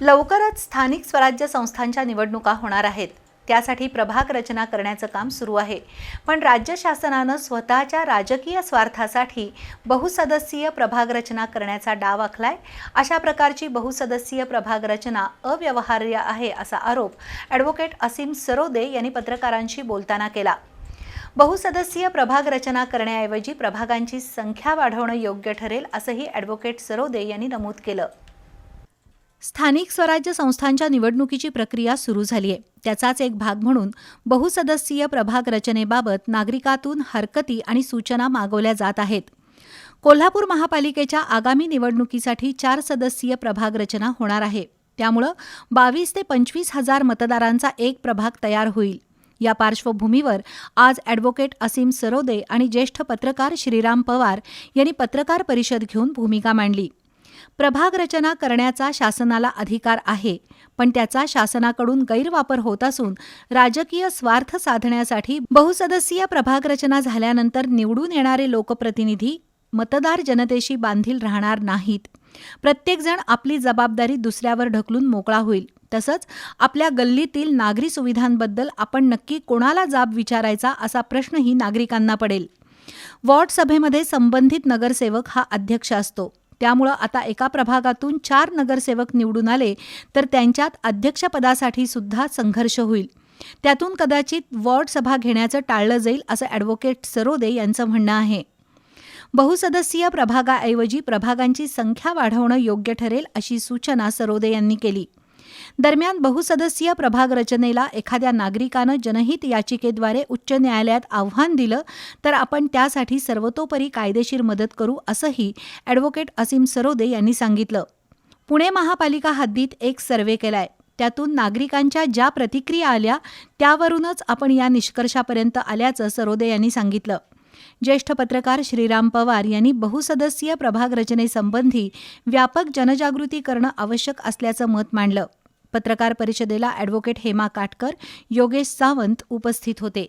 लवकरच स्थानिक स्वराज्य संस्थांच्या निवडणुका होणार आहेत. त्यासाठी प्रभाग रचना करण्याचं काम सुरू आहे. पण राज्य शासनानं स्वतःच्या राजकीय स्वार्थासाठी बहुसदस्यीय प्रभाग रचना करण्याचा डाव आखलाय. अशा प्रकारची बहुसदस्यीय प्रभाग रचना अव्यवहार्य आहे असा आरोप ॲडव्होकेट असीम सरोदे यांनी पत्रकारांशी बोलताना केला. बहुसदस्यीय प्रभाग रचना करण्याऐवजी प्रभागांची संख्या वाढवणं योग्य ठरेल असंही ॲडव्होकेट सरोदे यांनी नमूद केलं. स्थानिक स्वराज्य संस्थांच्या निवडणुकीची प्रक्रिया सुरू झाली आहे. त्याचाच एक भाग म्हणून बहुसदस्यीय प्रभाग रचनेबाबत नागरिकातून हरकती आणि सूचना मागवल्या जात आहेत. कोल्हापूर महापालिकेच्या आगामी निवडणुकीसाठी चार सदस्यीय प्रभाग रचना होणार आहे. त्यामुळं बावीस ते पंचवीस हजार मतदारांचा एक प्रभाग तयार होईल. या पार्श्वभूमीवर आज ॲडव्होकेट असीम सरोदे आणि ज्येष्ठ पत्रकार श्रीराम पवार यांनी पत्रकार परिषद घेऊन भूमिका मांडली. प्रभाग रचना करण्याचा शासनाला अधिकार आहे पण त्याचा शासनाकडून गैरवापर होत असून राजकीय स्वार्थ साधण्यासाठी बहुसदस्यीय प्रभाग रचना झाल्यानंतर निवडून येणारे लोकप्रतिनिधी मतदार जनतेशी बांधील राहणार नाहीत. प्रत्येकजण आपली जबाबदारी दुसऱ्यावर ढकलून मोकळा होईल. तसंच आपल्या गल्लीतील नागरी सुविधांबद्दल आपण नक्की कोणाला जाब विचारायचा असा प्रश्नही नागरिकांना पडेल. वॉर्ड सभेमध्ये संबंधित नगरसेवक हा अध्यक्ष असतो. त्यामुळं आता एका प्रभागातून चार नगरसेवक निवडून आले तर त्यांच्यात अध्यक्षपदासाठी सुद्धा संघर्ष होईल. त्यातून कदाचित वॉर्ड सभा घेण्याचं टाळलं जाईल असं ॲडव्होकेट सरोदे यांचं म्हणणं आहे. बहुसदस्यीय प्रभागाऐवजी प्रभागांची संख्या वाढवणं योग्य ठरेल अशी सूचना सरोदे यांनी केली. दरम्यान बहुसदस्यीय प्रभाग रचनेला एखाद्या नागरिकानं जनहित याचिकेद्वारे उच्च न्यायालयात आव्हान दिलं तर आपण त्यासाठी सर्वतोपरी कायदेशीर मदत करू असंही ॲडव्होकेट असीम सरोदे यांनी सांगितलं. पुणे महापालिका हद्दीत एक सर्वे केलाय. त्यातून नागरिकांच्या ज्या प्रतिक्रिया आल्या त्यावरूनच आपण या निष्कर्षापर्यंत आल्याचं सरोदे यांनी सांगितलं. ज्येष्ठ पत्रकार श्रीराम पवार यांनी बहुसदस्यीय प्रभाग रचनेसंबंधी व्यापक जनजागृती करणं आवश्यक असल्याचं मत मांडलं. पत्रकार परिषदेला ॲडव्होकेट हेमा काटकर योगेश सावंत उपस्थित होते.